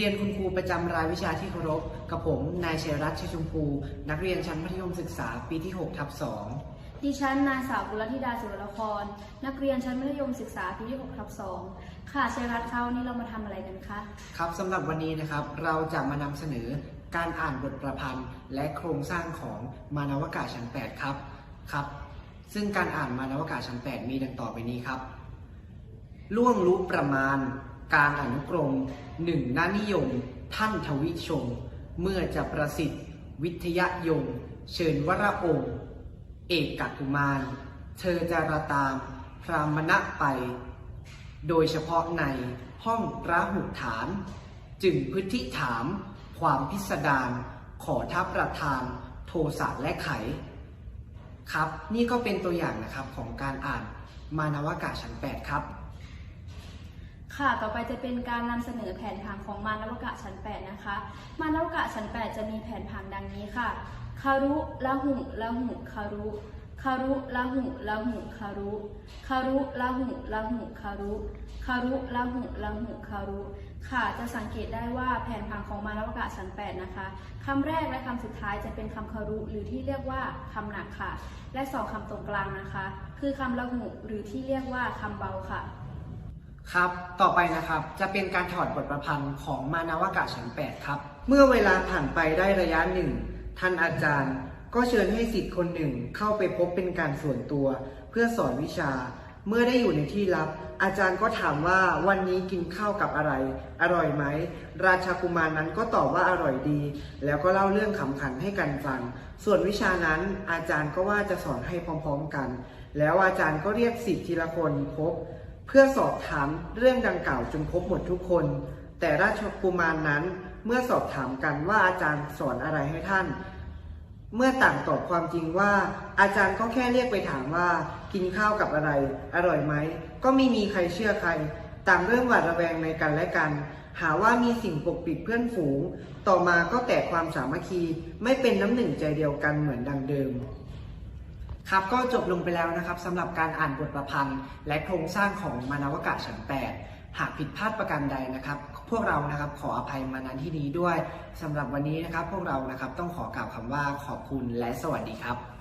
รียนคุณครูประจำรายวิชาที่เคารพ กับผม นายชัยรัตน์ชัยชมพู นักเรียนชั้นมัธยมศึกษาปีที่6ทับ2ดิฉันนางสาวกุลธิดาสุวรรณคร นักเรียนชั้นมัธยมศึกษาปีที่6ทับ2ค่ะชัยรัตน์คะวันนี้เรามาทำอะไรกันคะ ครับสำหรับวันนี้นะครับเราจะมานำเสนอการอ่านบทประพันธ์ และโครงสร้างของมานวากาศชั้น 8 ครับครับ ซึ่งการอ่านมานวากาศชั้น 8 มีดังต่อไปนี้ครับ ล่วงรู้ประมาณ การอนุกรมหนึ่งนานิยม ท่านทวิชง เมื่อจะประสิทธิ์ วิทยยง เชิญวรองค์ เอกกักุมาร เธอจะระตามพรามณะไป โดยเฉพาะในห้องระหุฐาน จึงพฤติถามความพิสดารขอทับประทานโทสะและไข ครับ นี่ก็เป็นตัวอย่างนะครับของการอ่านมานวากาชั้น8ครับ ค่ะ ต่อไปจะเป็นการนำเสนอแผนผังของมานวกะชั้น 8 นะคะ มานวกะชั้น 8 จะมีแผนผังดังนี้ค่ะ คารุละหุละหุคารุคารุละหุละหุคารุคารุละหุละหุคารุคารุละหุละหุคารุ ค่ะ จะสังเกตได้ว่าแผนผังของมานวกะชั้น 8 นะคะคำแรกและคำสุดท้ายจะเป็นคำคารุหรือที่เรียกว่าคำหนักค่ะ และสองคำตรงกลางนะคะ คือคำละหุหรือที่เรียกว่าคำเบาค่ะ ครับ ต่อไปนะครับจะเป็นการถอดบทประพันธ์ของมานาวากาศชั้น8ครับ เมื่อเวลาผ่านไปได้ระยะหนึ่ง ท่านอาจารย์ ก็เชิญให้สิทธิ์คนหนึ่งเข้าไปพบเป็นการส่วนตัว เพื่อสอนวิชา เมื่อได้อยู่ในที่ลับ อาจารย์ก็ถามว่าวันนี้กินข้าวกับอะไร อร่อยไหม ราชากุมารนั้นก็ตอบว่าอร่อยดี แล้วก็เล่าเรื่องขำขันให้กันฟัง ส่วนวิชานั้นอาจารย์ก็ว่าจะสอนให้พร้อมๆกัน แล้วอาจารย์ก็เรียกสิทธิ์ทีละคนพบ พื่อสอบถามเรื่องดังกล่าวจนครบหมดทุกคน แต่ราชกุมารนั้นเมื่อสอบถามกันว่าอาจารย์สอนอะไรให้ท่าน เมื่อต่างตอบความจริงว่า อาจารย์ก็แค่เรียกไปถามว่ากินข้าวกับอะไร อร่อยไหม ก็ไม่มีใครเชื่อใคร ต่างเริ่มหวาดระแวงในกันและกัน หาว่ามีสิ่งปกปิดเพื่อนฝูง ต่อมาก็แตกความสามัคคี ไม่เป็นน้ำหนึ่งใจเดียวกันเหมือนดังเดิม ครับก็จบลงไปแล้วนะครับสำหรับการอ่านบทประพันธ์ และโครงสร้างของมานวกาศชั้น8หากผิดพลาดประการใดนะครับ พวกเรานะครับขออภัยมาณที่นี้ด้วยสำหรับวันนี้นะครับ พวกเรานะครับต้องขอกล่าวคำว่าขอบคุณและสวัสดีครับ